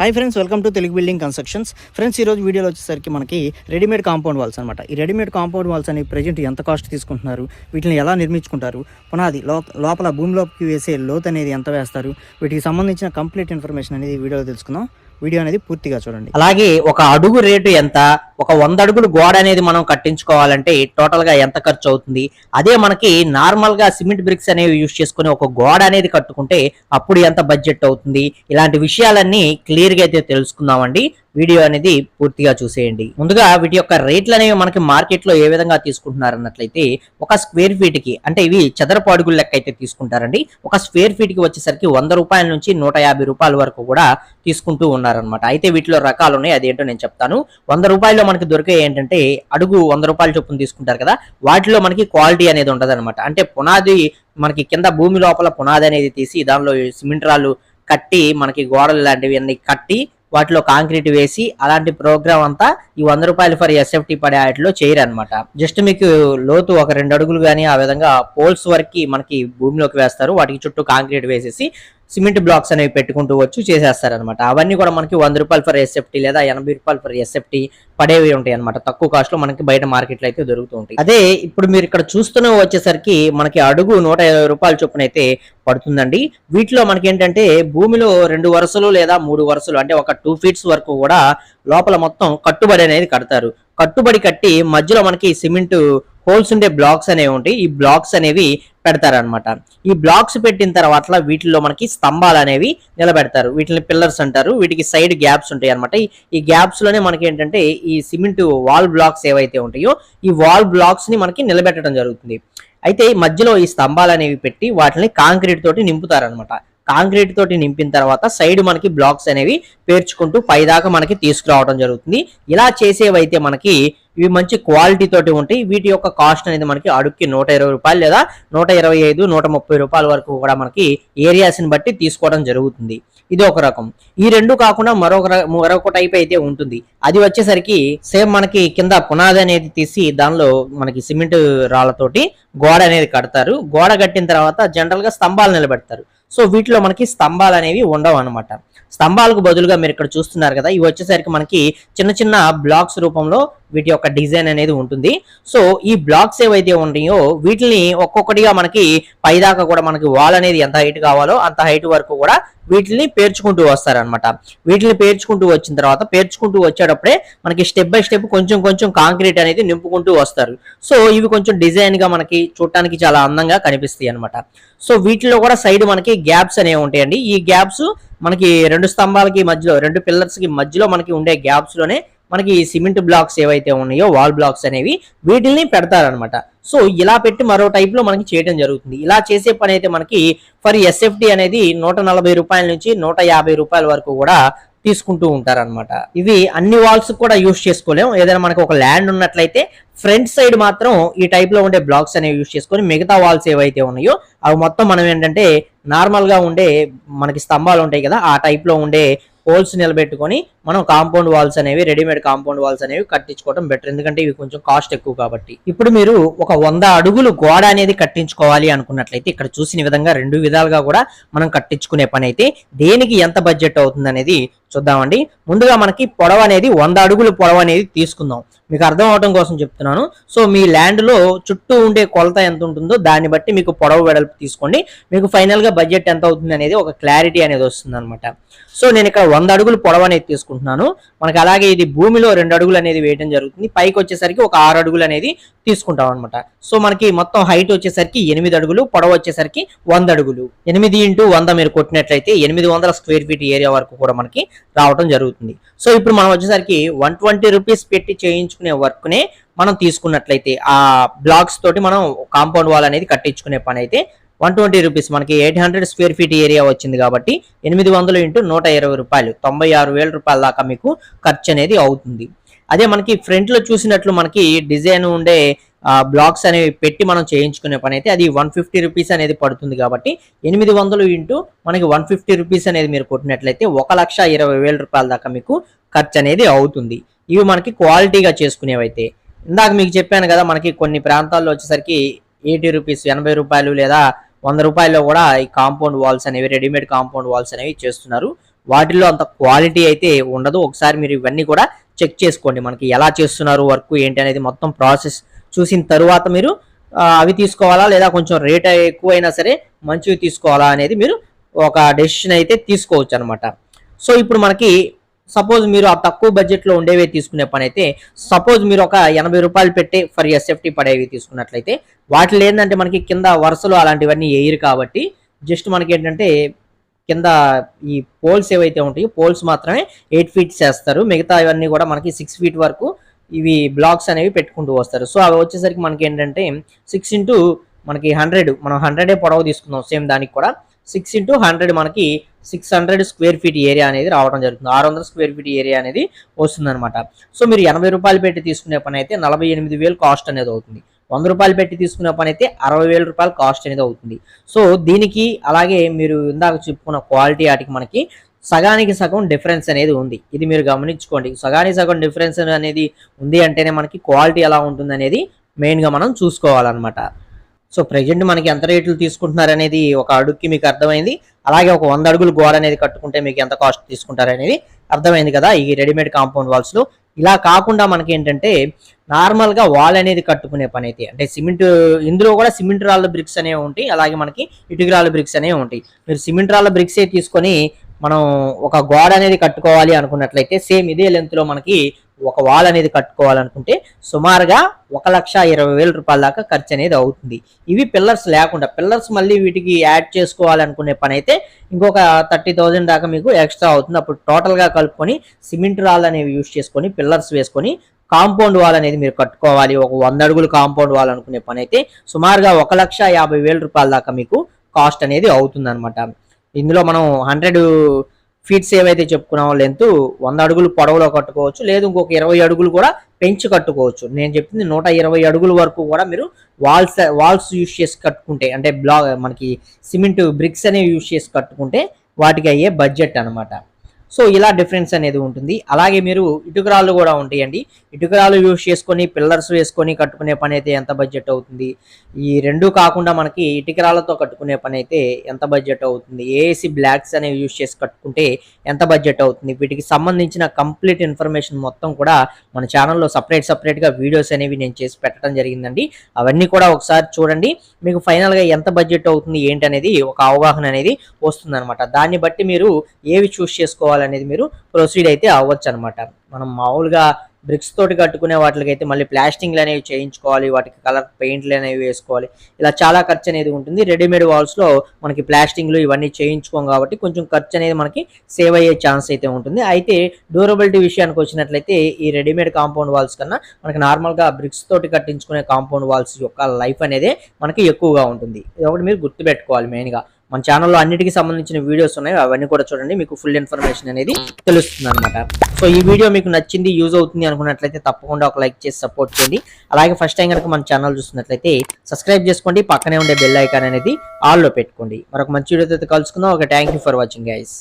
Hi friends welcome to Telugu building constructions friends ఈరోజు వీడియోలో వచ్చేసరికి మనకి రెడీమేడ్ కాంపౌండ్ వాల్స్ అనమాట ఈ రెడీమేడ్ కాంపౌండ్ వాల్స్ అనేవి ప్రజెంట్ ఎంత కాస్ట్ తీసుకుంటున్నారు వీటిని ఎలా నిర్మించుకుంటారు పునాది లో లోపల భూమిలోకి వేసే లోత్ అనేది ఎంత వేస్తారు వీటికి సంబంధించిన కంప్లీట్ ఇన్ఫర్మేషన్ అనేది వీడియోలో తెలుసుకుందాం. వీడియో అనేది పూర్తిగా చూడండి. అలాగే ఒక అడుగు రేటు ఎంత? ఒక వంద అడుగులు గోడ అనేది మనం కట్టించుకోవాలంటే టోటల్గా ఎంత ఖర్చు అవుతుంది? అదే మనకి నార్మల్గా సిమెంట్ బ్రిక్స్ అనేవి యూజ్ చేసుకుని ఒక గోడ అనేది కట్టుకుంటే అప్పుడు ఎంత బడ్జెట్ అవుతుంది? ఇలాంటి విషయాలన్నీ క్లియర్గా అయితే తెలుసుకుందామండి. వీడియో అనేది పూర్తిగా చూసేయండి. ముందుగా వీటి యొక్క రేట్లు అనేవి మనకి మార్కెట్లో ఏ విధంగా తీసుకుంటున్నారు అన్నట్లయితే ఒక స్క్వేర్ ఫీట్కి అంటే ఇవి చదరపు అడుగుల లెక్క అయితే తీసుకుంటారండి. ఒక స్క్వేర్ ఫీట్కి వచ్చేసరికి వంద రూపాయల నుంచి నూట యాభై రూపాయల వరకు కూడా తీసుకుంటూ ఉన్నారనమాట అయితే వీటిలో రకాలు ఉన్నాయి అదేంటో నేను చెప్తాను. వంద రూపాయల్లో మనకి దొరికే ఏంటంటే అడుగు వంద రూపాయల చొప్పున తీసుకుంటారు కదా వాటిలో మనకి క్వాలిటీ అనేది ఉండదు అంటే పునాది మనకి కింద భూమి లోపల పునాది అనేది తీసి దానిలో సిమెంట్ రాళ్ళు కట్టి మనకి గోడలు లాంటివి అన్ని కట్టి వాటిలో కాంక్రీట్ వేసి అలాంటి ప్రోగ్రామ్ అంతా ఈ వంద రూపాయలు ఫర్ ఎస్ఎఫ్టీ పడే వాటిలో చేయరనమాట జస్ట్ మీకు లోతు ఒక రెండు అడుగులు కానీ ఆ విధంగా పోల్స్ వరకు మనకి భూమిలోకి వేస్తారు. వాటికి చుట్టూ కాంక్రీట్ వేసేసి సిమెంట్ బ్లాక్స్ అనేవి పెట్టుకుంటూ వచ్చి చేసేస్తారనమాట అవన్నీ కూడా మనకి వంద రూపాయలు ఫర్ ఎస్ఎఫ్టీ లేదా ఎనభై రూపాయలు ఫర్ ఎస్ఎఫ్టీ పడేవి ఉంటాయి అనమాట తక్కువ కాస్ట్లో మనకి బయట మార్కెట్లో అయితే దొరుకుతూ ఉంటాయి. అదే ఇప్పుడు మీరు ఇక్కడ చూస్తున్న వచ్చేసరికి మనకి అడుగు నూట ఇరవై రూపాయల చొప్పున అయితే పడుతుందండి. వీటిలో మనకి ఏంటంటే భూమిలో రెండు వరుసలు లేదా మూడు వరుసలు అంటే ఒక టూ ఫీట్స్ వరకు కూడా లోపల మొత్తం కట్టుబడి అనేది కడతారు. కట్టుబడి కట్టి మధ్యలో మనకి సిమెంట్ హోల్స్ ఉండే బ్లాక్స్ అనేవి ఉంటాయి. ఈ బ్లాక్స్ అనేవి పెడతారనమాట ఈ బ్లాక్స్ పెట్టిన తర్వాత వీటిల్లో మనకి స్తంభాలు అనేవి నిలబెడతారు. వీటిని పిల్లర్స్ అంటారు. వీటికి సైడ్ గ్యాప్స్ ఉంటాయి అనమాట ఈ గ్యాప్స్లోనే మనకి ఏంటంటే ఈ సిమెంట్ వాల్ బ్లాక్స్ ఏవైతే ఉంటాయో ఈ వాల్ బ్లాక్స్ని మనకి నిలబెట్టడం జరుగుతుంది. అయితే ఈ మధ్యలో ఈ స్తంభాలు అనేవి పెట్టి వాటిని కాంక్రీట్ తోటి నింపుతారనమాట కాంక్రీట్ తోటి నింపిన తర్వాత సైడ్ మనకి బ్లాక్స్ అనేవి పేర్చుకుంటూ పైదాకా మనకి తీసుకురావడం జరుగుతుంది. ఇలా చేసేవైతే మనకి ఇవి మంచి క్వాలిటీ తోటి ఉంటాయి. వీటి యొక్క కాస్ట్ అనేది మనకి అడుక్కి నూట ఇరవై రూపాయలు లేదా నూట ఇరవై ఐదు నూట ముప్పై రూపాయల వరకు కూడా మనకి ఏరియాస్ని బట్టి తీసుకోవడం జరుగుతుంది. ఇది ఒక రకం. ఈ రెండు కాకుండా మరొక మరొక టైప్ అయితే ఉంటుంది. అది వచ్చేసరికి సేమ్ మనకి కింద పునాది అనేది తీసి దానిలో మనకి సిమెంట్ రాళ్ళతోటి గోడ అనేది కడతారు. గోడ కట్టిన తర్వాత జనరల్గా స్తంభాలు నిలబెడతారు. సో వీటిలో మనకి స్తంభాలు అనేవి ఉండవు అనమాట స్తంభాలకు బదులుగా మీరు ఇక్కడ చూస్తున్నారు కదా ఇవి వచ్చేసరికి మనకి చిన్న చిన్న బ్లాక్స్ రూపంలో వీటి యొక్క డిజైన్ అనేది ఉంటుంది. సో ఈ బ్లాక్స్ ఏవైతే ఉన్నాయో వీటిని ఒక్కొక్కటిగా మనకి పైదాకా కూడా మనకి వాల్ అనేది ఎంత హైట్ కావాలో అంత హైట్ వరకు కూడా వీటిని పేర్చుకుంటూ వస్తారనమాట వీటిని పేర్చుకుంటూ వచ్చిన తర్వాత పేర్చుకుంటూ వచ్చేటప్పుడే మనకి స్టెప్ బై స్టెప్ కొంచెం కొంచెం కాంక్రీట్ అనేది నింపుకుంటూ వస్తారు. సో ఇవి కొంచెం డిజైన్గా మనకి చూడటానికి చాలా అందంగా కనిపిస్తాయి అనమాట సో వీటిలో కూడా సైడ్ మనకి గ్యాప్స్ అనేవి ఉంటాయండి. ఈ గ్యాప్స్ మనకి రెండు స్తంభాలకి మధ్యలో రెండు పిల్లర్స్కి మధ్యలో మనకి ఉండే గ్యాప్స్లోనే మనకి సిమెంట్ బ్లాక్స్ ఏవైతే ఉన్నాయో వాల్ బ్లాక్స్ అనేవి వీటిని పెడతారనమాట సో ఇలా పెట్టి మరో టైప్లో మనకి చేయడం జరుగుతుంది. ఇలా చేసే పని అయితే మనకి ఫర్ ఎస్ఎఫ్డి అనేది నూట నలభై రూపాయల నుంచి నూట యాభై రూపాయల వరకు కూడా తీసుకుంటూ ఉంటారన్నమాట. ఇవి అన్ని వాల్స్ కూడా యూస్ చేసుకోలేం ఏదైనా మనకి ఒక ల్యాండ్ ఉన్నట్లయితే ఫ్రంట్ సైడ్ మాత్రం ఈ టైప్లో ఉండే బ్లాక్స్ అనేవి యూస్ చేసుకొని మిగతా వాల్స్ ఏవైతే ఉన్నాయో అవి మొత్తం మనం ఏంటంటే నార్మల్గా ఉండే మనకి స్తంభాలు ఉంటాయి కదా ఆ టైప్లో ఉండే పోల్స్ నిలబెట్టుకొని మనం కాంపౌండ్ వాల్స్ అనేవి రెడీమేడ్ కాంపౌండ్ వాల్స్ అనేవి కట్టించుకోవడం బెటర్. ఎందుకంటే ఇవి కొంచెం కాస్ట్ ఎక్కువ కాబట్టి. ఇప్పుడు మీరు ఒక వంద అడుగులు గోడ అనేది కట్టించుకోవాలి అనుకున్నట్లయితే ఇక్కడ చూసిన విధంగా రెండు విధాలుగా కూడా మనం కట్టించుకునే పని అయితే దేనికి ఎంత బడ్జెట్ అవుతుంది అనేది చూద్దామండి. ముందుగా మనకి పొడవ అనేది వంద అడుగులు పొడవ అనేది తీసుకుందాం. మీకు అర్థం అవడం కోసం చెప్తున్నాను. సో మీ ల్యాండ్లో చుట్టూ ఉండే కొలత ఎంత ఉంటుందో దాన్ని బట్టి మీకు పొడవు వెడల్పు తీసుకోండి. మీకు ఫైనల్గా బడ్జెట్ ఎంత అవుతుంది అనేది ఒక క్లారిటీ అనేది వస్తుంది అనమాట సో నేను ఇక్కడ వంద అడుగులు పొడవు అనేది తీసుకుంటున్నాను. మనకి అలాగే ఇది భూమిలో రెండు అడుగులు అనేది వేయడం జరుగుతుంది. పైకి వచ్చేసరికి ఒక ఆరు అడుగులు అనేది తీసుకుంటాం అనమాట సో మనకి మొత్తం హైట్ వచ్చేసరికి ఎనిమిది అడుగులు పొడవు వచ్చేసరికి వంద అడుగులు. ఎనిమిది ఇంటూ వంద మీరు కొట్టినట్లయితే ఎనిమిది వందల స్క్వేర్ ఫీట్ ఏరియా వరకు కూడా మనకి రావడం జరుగుతుంది. సో ఇప్పుడు మనం వచ్చేసరికి వన్ ట్వంటీ రూపీస్ పెట్టి చేయించుకునే వర్క్ నే మనం తీసుకున్నట్లయితే ఆ బ్లాక్స్ తోటి మనం కాంపౌండ్ వాల్ అనేది కట్టించుకునే పని అయితే వన్ ట్వంటీ రూపీస్ మనకి eight hundred square feet area వచ్చింది కాబట్టి ఎనిమిది వందలు ఇంటూ నూట ఇరవై రూపాయలు. తొంభై ఆరు వేల రూపాయల దాకా మీకు ఖర్చు అనేది అవుతుంది. అదే మనకి ఫ్రంట్లో చూసినట్లు మనకి డిజైన్ ఉండే బ్లాక్స్ అనేవి పెట్టి మనం చేయించుకునే పని అయితే అది వన్ ఫిఫ్టీ రూపీస్ అనేది పడుతుంది కాబట్టి ఎనిమిది వందలు ఇంటూ మనకి వన్ ఫిఫ్టీ రూపీస్ అనేది మీరు కొట్టినట్లయితే ఒక లక్ష ఇరవై వేల రూపాయల దాకా మీకు ఖర్చు అనేది అవుతుంది. ఇవి మనకి క్వాలిటీగా చేసుకునేవైతే. ఇందాక మీకు చెప్పాను కదా మనకి కొన్ని ప్రాంతాల్లో వచ్చేసరికి ఎయిటీ రూపీస్ ఎనభై రూపాయలు లేదా వంద రూపాయల్లో కూడా ఈ కాంపౌండ్ వాల్స్ అనేవి రెడీమేడ్ కాంపౌండ్ వాల్స్ అనేవి చేస్తున్నారు. వాటిల్లో అంత క్వాలిటీ అయితే ఉండదు. ఒకసారి మీరు ఇవన్నీ కూడా చెక్ చేసుకోండి. మనకి ఎలా చేస్తున్నారు వర్క్ ఏంటి అనేది మొత్తం ప్రాసెస్ చూసిన తర్వాత మీరు అవి తీసుకోవాలా లేదా కొంచెం రేట్ ఎక్కువైనా సరే మంచివి తీసుకోవాలా అనేది మీరు ఒక డెసిషన్ అయితే తీసుకోవచ్చు అనమాట సో ఇప్పుడు మనకి సపోజ్ మీరు ఆ తక్కువ బడ్జెట్లో ఉండేవి తీసుకునే పని అయితే సపోజ్ మీరు ఒక ఎనభై రూపాయలు పెట్టి ఫర్ ఎస్ఎఫ్టీ పడేవి తీసుకున్నట్లయితే వాటిలో ఏంటంటే మనకి కింద వరుసలు అలాంటివన్నీ వేయరు కాబట్టి జస్ట్ మనకి ఏంటంటే కింద ఈ పోల్స్ ఏవైతే ఉంటాయో పోల్స్ మాత్రమే ఎయిట్ ఫీట్ చేస్తారు. మిగతా ఇవన్నీ కూడా మనకి సిక్స్ ఫీట్ వరకు ఇవి బ్లాక్స్ అనేవి పెట్టుకుంటూ వస్తారు. సో అవి వచ్చేసరికి మనకి ఏంటంటే సిక్స్ ఇంటూ మనకి హండ్రెడ్ మనం హండ్రెడే పొడవు తీసుకుందాం సేమ్ దానికి కూడా. సిక్స్ ఇంటూ హండ్రెడ్ మనకి six hundred square feet area అనేది రావడం జరుగుతుంది. ఆరు వందల స్క్వేర్ ఫీట్ ఏరియా అనేది వస్తుందన్నమాట. సో మీరు ఎనభై రూపాయలు పెట్టి తీసుకునే పని అయితే నలభై ఎనిమిది వేలు కాస్ట్ అనేది అవుతుంది. వంద రూపాయలు పెట్టి తీసుకునే పని అయితే అరవై వేల రూపాయలు కాస్ట్ అనేది అవుతుంది. సో దీనికి అలాగే మీరు ఇందాక చెప్పుకున్న క్వాలిటీ వాటికి మనకి సగానికి సగం డిఫరెన్స్ అనేది ఉంది. ఇది మీరు గమనించుకోండి. సగానికి సగం డిఫరెన్స్ అనేది ఉంది అంటేనే మనకి క్వాలిటీ ఎలా ఉంటుంది అనేది మెయిన్గా మనం చూసుకోవాలన్నమాట. సో ప్రజెంట్ మనకి ఎంత రేట్లు తీసుకుంటున్నారు అనేది ఒక అడుగుకి మీకు అర్థమైంది. అలాగే ఒక వంద అడుగులు గోడ అనేది కట్టుకుంటే మీకు ఎంత కాస్ట్ తీసుకుంటారు అనేది అర్థమైంది కదా ఈ రెడీమేడ్ కాంపౌండ్ వాల్స్లో. ఇలా కాకుండా మనకి ఏంటంటే నార్మల్గా వాల్ అనేది కట్టుకునే పని అయితే అంటే సిమెంట్ ఇందులో కూడా సిమెంట్ రాళ్ళ బ్రిక్స్ అనేవి ఉంటాయి అలాగే మనకి ఇటుక రాళ్ళ బ్రిక్స్ అనేవి ఉంటాయి. మీరు సిమెంట్ రాళ్ళ బ్రిక్స్ తీసుకొని మనం ఒక గోడ అనేది కట్టుకోవాలి అనుకున్నట్లయితే సేమ్ ఇదే లెంత్లో మనకి ఒక వాల్ అనేది కట్టుకోవాలనుకుంటే సుమారుగా ఒక లక్ష ఇరవై వేల రూపాయల దాకా ఖర్చు అనేది అవుతుంది. ఇవి పిల్లర్స్ లేకుండా పిల్లర్స్ మళ్ళీ వీటికి యాడ్ చేసుకోవాలనుకునే పని అయితే ఇంకొక థర్టీ థౌజండ్ దాకా మీకు ఎక్స్ట్రా అవుతుంది. అప్పుడు టోటల్గా కలుపుకొని సిమెంట్ రాళ్ళు అనేవి యూస్ చేసుకొని పిల్లర్స్ వేసుకొని కాంపౌండ్ వాల్ అనేది మీరు కట్టుకోవాలి. ఒక వంద అడుగులు కాంపౌండ్ వాల్ అనుకునే పని అయితే సుమారుగా ఒక లక్ష యాభై వేల రూపాయల దాకా మీకు కాస్ట్ అనేది అవుతుంది ఇందులో మనం హండ్రెడ్ ఫీట్స్ ఏవైతే చెప్పుకున్నామో లెంత్ వంద అడుగులు పొడవులో కట్టుకోవచ్చు లేదు ఇంకొక ఇరవై అడుగులు కూడా పెంచి కట్టుకోవచ్చు. నేను చెప్పింది నూట ఇరవై అడుగుల వరకు కూడా మీరు వాల్స్ వాల్స్ యూస్ చేసి కట్టుకుంటే అంటే బ్లాక్ మనకి సిమెంట్ బ్రిక్స్ అనేవి యూస్ చేసి కట్టుకుంటే వాటికి అయ్యే బడ్జెట్ అన్నమాట. సో ఇలా డిఫరెన్స్ అనేది ఉంటుంది. అలాగే మీరు ఇటుకరాళ్ళు కూడా ఉంటాయండి. ఇటుకరాళ్ళు యూస్ చేసుకొని పిల్లర్స్ వేసుకొని కట్టుకునే పని అయితే ఎంత బడ్జెట్ అవుతుంది? ఈ రెండు కాకుండా మనకి ఇటుకరాళ్ళతో కట్టుకునే పని అయితే ఎంత బడ్జెట్ అవుతుంది? ఏసీ బ్లాక్స్ అనేవి యూస్ చేసి కట్టుకుంటే ఎంత బడ్జెట్ అవుతుంది? వీటికి సంబంధించిన కంప్లీట్ ఇన్ఫర్మేషన్ మొత్తం కూడా మన ఛానల్లో సపరేట్ సపరేట్గా వీడియోస్ అనేవి నేను చేసి పెట్టడం జరిగిందండి. అవన్నీ కూడా ఒకసారి చూడండి. మీకు ఫైనల్గా ఎంత బడ్జెట్ అవుతుంది? ఏంటి అనేది ఒక అవగాహన అనేది వస్తుంది దాన్ని బట్టి మీరు ఏవి చూస్ చేసుకోవాలి? అనేది మీరు ప్రొసీడ్ అయితే అవ్వచ్చు అనమాట మనం మామూలుగా బ్రిక్స్ తోటి కట్టుకునే వాటికి అయితే మళ్ళీ ప్లాస్టింగ్లు అనేవి చేయించుకోవాలి వాటికి కలర్ పెయింట్లు అనేవి వేసుకోవాలి. ఇలా చాలా ఖర్చు అనేది ఉంటుంది. రెడీమేడ్ వాల్స్లో మనకి ప్లాస్టింగ్లు ఇవన్నీ చేయించుకోం కాబట్టి కొంచెం ఖర్చు అనేది మనకి సేవ్ అయ్యే ఛాన్స్ అయితే ఉంటుంది. అయితే డ్యూరబిలిటీ విషయానికి వచ్చినట్లయితే ఈ రెడీమేడ్ కాంపౌండ్ వాల్స్ కన్నా మనకి నార్మల్గా బ్రిక్స్ తోటి కట్టించుకునే కాంపౌండ్ వాల్స్ యొక్క లైఫ్ అనేది మనకి ఎక్కువగా ఉంటుంది. ఇది ఒకటి మీరు గుర్తుపెట్టుకోవాలి మెయిన్గా. మన ఛానల్లో అన్నిటికీ సంబంధించిన వీడియోస్ ఉన్నాయి. అవన్నీ కూడా చూడండి. మీకు ఫుల్ ఇన్ఫర్మేషన్ అనేది తెలుస్తుంది అనమాట సో ఈ వీడియో మీకు నచ్చింది యూజ్ అవుతుంది అనుకున్నట్లయితే తప్పకుండా ఒక లైక్ చేసి సపోర్ట్ చేయండి. అలాగే ఫస్ట్ టైం కనుక మన ఛానల్ చూస్తున్నట్లయితే సబ్స్క్రైబ్ చేసుకోండి. పక్కనే ఉండే బెల్ ఐకాన్ అనేది ఆల్లో పెట్టుకోండి. మరొక మంచి వీడియోతో కలుసుకుందాం. ఒక thank you for watching guys